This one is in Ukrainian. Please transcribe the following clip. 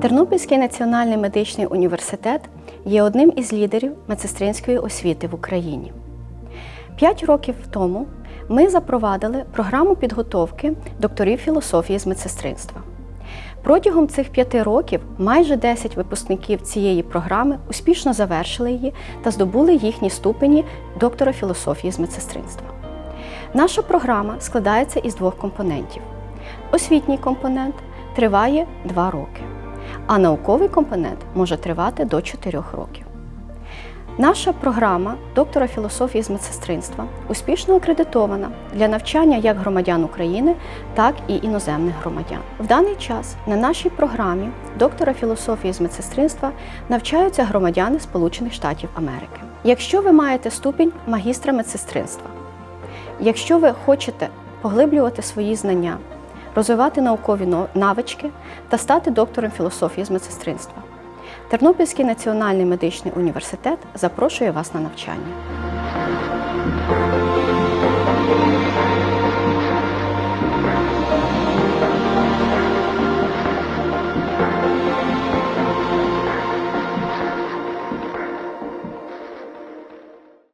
Тернопільський національний медичний університет є одним із лідерів медсестринської освіти в Україні. П'ять років тому ми запровадили програму підготовки докторів філософії з медсестринства. Протягом цих п'яти років майже 10 випускників цієї програми успішно завершили її та здобули їхні ступені доктора філософії з медсестринства. Наша програма складається із двох компонентів. Освітній компонент триває 2 роки, а науковий компонент може тривати до 4 років. Наша програма доктора філософії з медсестринства успішно акредитована для навчання як громадян України, так і іноземних громадян. В даний час на нашій програмі доктора філософії з медсестринства навчаються громадяни Сполучених Штатів Америки. Якщо ви маєте ступінь магістра медсестринства, якщо ви хочете поглиблювати свої знання, розвивати наукові навички та стати доктором філософії з медсестринства, Тернопільський національний медичний університет запрошує вас на навчання.